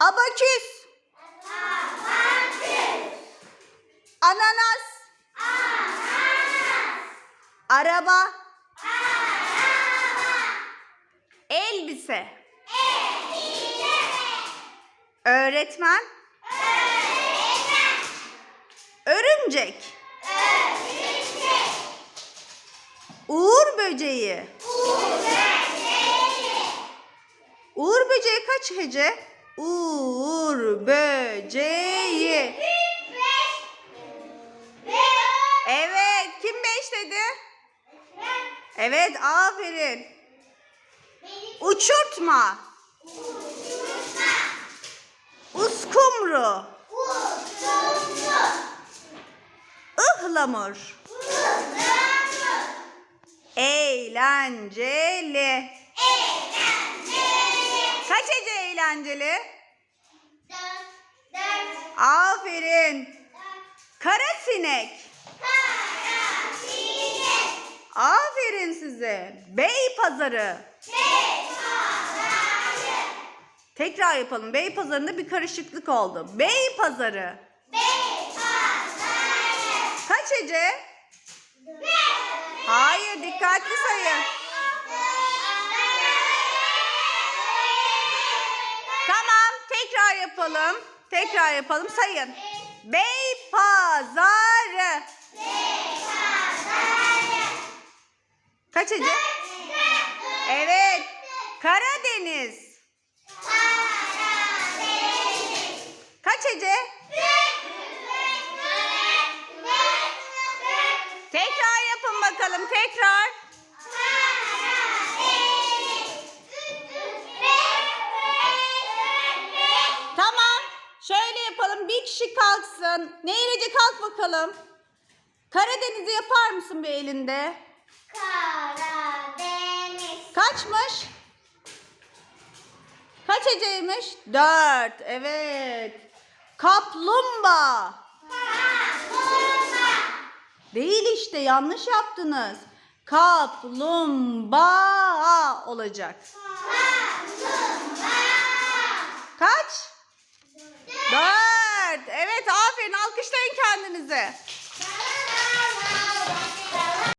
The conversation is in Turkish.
Abaküs. Ananas. Araba. Elbise. Öğretmen. Örümcek. Uğur böceği. Uğur böceği kaç hece? Uğur böceği. Evet, kim beş dedi? Evet, aferin. Uçurtma. Uskumru. Ihlamur. Eğlenceli. Kaç eğlenceli? Aferin. Kara sinek. Aferin size. Bey pazarı. Tekrar yapalım. Bey pazarında bir karışıklık oldu. Bey pazarı. Kaç hece? Hayır, dikkatli sayın. Tamam, tekrar yapalım. Tekrar yapalım. Sayın. Bey pazarı. Kaç hece? Evet. Karadeniz. Kaç hece? Tekrar yapın bakalım. Tekrar. Bir kişi kalksın. Neyrece kalk bakalım. Karadeniz'i yapar mısın bir elinde? Karadeniz. Kaçmış? Kaç heceymiş? Dört. Evet. Kaplumbağa. Değil işte yanlış yaptınız. Kaplumbağa olacak. Kaplumbağa. bize.